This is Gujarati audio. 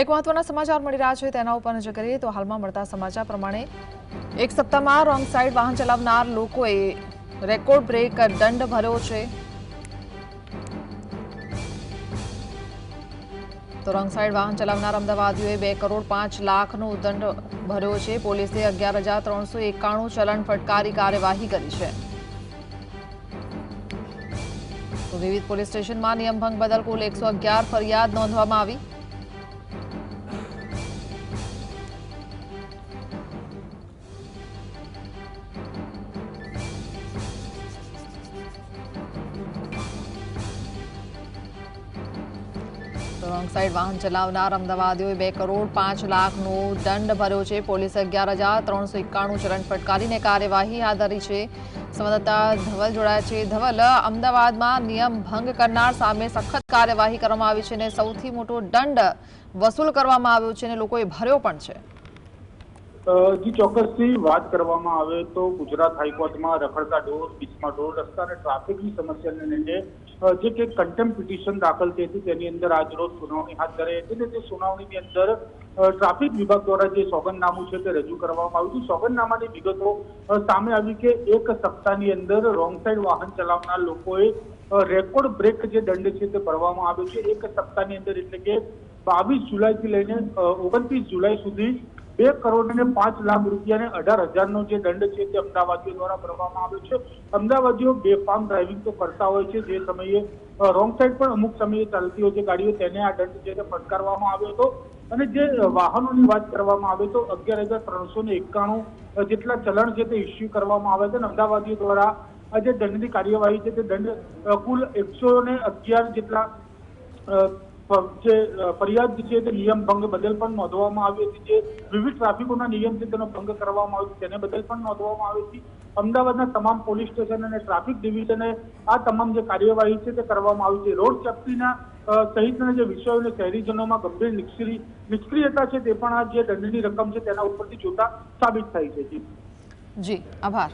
એક મહત્વના સમાચાર મળી રહ્યા છે તેના ઉપર નજર કરીએ તો હાલમાં મળતા સમાચાર પ્રમાણે એક સપ્તાહમાં રોંગ સાઈડ વાહન ચલાવનાર લોકોએ રેકોર્ડ બ્રેક દંડ ભર્યો છે. તો રોંગ સાઈડ વાહન ચલાવનાર અમદાવાદીઓએ બે કરોડ પાંચ લાખનો દંડ ભર્યો છે. પોલીસે અગિયાર હજાર ત્રણસો એકાણું ચલણ ફટકારી કાર્યવાહી કરી છે. તો વિવિધ પોલીસ સ્ટેશનમાં નિયમભંગ બદલ કુલ એકસો અગિયાર ફરિયાદ નોંધવામાં આવી. રોંગ સાઈડ વાહન ચલાવનાર અમદાવાદીઓએ બે કરોડ પાંચ લાખનો દંડ ભર્યો છે. પોલીસે અગિયાર હજાર ત્રણસો એકાણું ચલણ ફટકારીને કાર્યવાહી હાથ ધરી છે. સંવાદદાતા ધવલ જોડાયા છે. ધવલ, અમદાવાદમાં નિયમ ભંગ કરનાર સામે સખત કાર્યવાહી કરવામાં આવી છે અને સૌથી મોટો દંડ વસૂલ કરવામાં આવ્યો છે અને લોકોએ ભર્યો પણ છે. જી, ચોક્કસથી વાત કરવામાં આવે તો ગુજરાત હાઈકોર્ટમાં રખડતા ઢોર બીચમાં ઢોર રસ્તા અને ટ્રાફિકની સમસ્યાને લઈને જે કે કન્ટેમ પિટિશન દાખલ થઈ હતી તેની અંદર આજ રોજ સુનાવણી હાથ ધરાઈ હતી અને તે સુનાવણીની અંદર ટ્રાફિક વિભાગ દ્વારા જે સોગંદનામું છે તે રજૂ કરવામાં આવ્યું હતું. સોગંદનામાની વિગતો સામે આવી કે એક સપ્તાહની અંદર રોંગ સાઈડ વાહન ચલાવનાર લોકોએ રેકોર્ડ બ્રેક જે દંડ છે તે ભરવામાં આવ્યો છે. એક સપ્તાહની અંદર એટલે કે બાવીસ જુલાઈથી લઈને ઓગણત્રીસ જુલાઈ સુધી બે કરોડ અને પાંચ લાખ રૂપિયા અને અઢાર હજારનો જે દંડ છે તે અમદાવાદીઓ દ્વારા ભરવામાં આવ્યો છે. અમદાવાદીઓ બેફામ ડ્રાઇવિંગ તો કરતા હોય છે. જે સમયે રોંગ સાઈડ પણ અમુક સમયે ચાલતી હોય છે. ગાડીઓ તેને આ દંડ છે તે ફટકારવામાં આવ્યો હતો. અને જે વાહનોની વાત કરવામાં આવે તો અગિયાર હજાર ત્રણસો ને એકાણું જેટલા ચલણ છે તે ઇસ્યુ કરવામાં આવે છે. અને અમદાવાદીઓ દ્વારા આ જે દંડની કાર્યવાહી છે તે દંડ કુલ એકસો ને અગિયાર જેટલા જે ફરિયાદ છે તે નિયમ ભંગ બદલ પણ નોંધવામાં આવી હતી જે વિવિધ ટ્રાફિકોના નિયમ છે તેનો ભંગ કરવામાં આવ્યો તેને બદલ પણ નોંધવામાં આવી હતી અમદાવાદના તમામ પોલીસ સ્ટેશન અને ટ્રાફિક ડિવિઝને આ તમામ જે કાર્યવાહી છે તે કરવામાં આવી છે. રોડ સેફ્ટીના સહિતના જે વિષયોને શહેરીજનોમાં ગંભીર નિષ્ક્રિય, નિષ્ક્રિયતા છે તે પણ આ જે દંડની રકમ છે તેના ઉપરથી જોતા સાબિત થાય છે. જી, આભાર.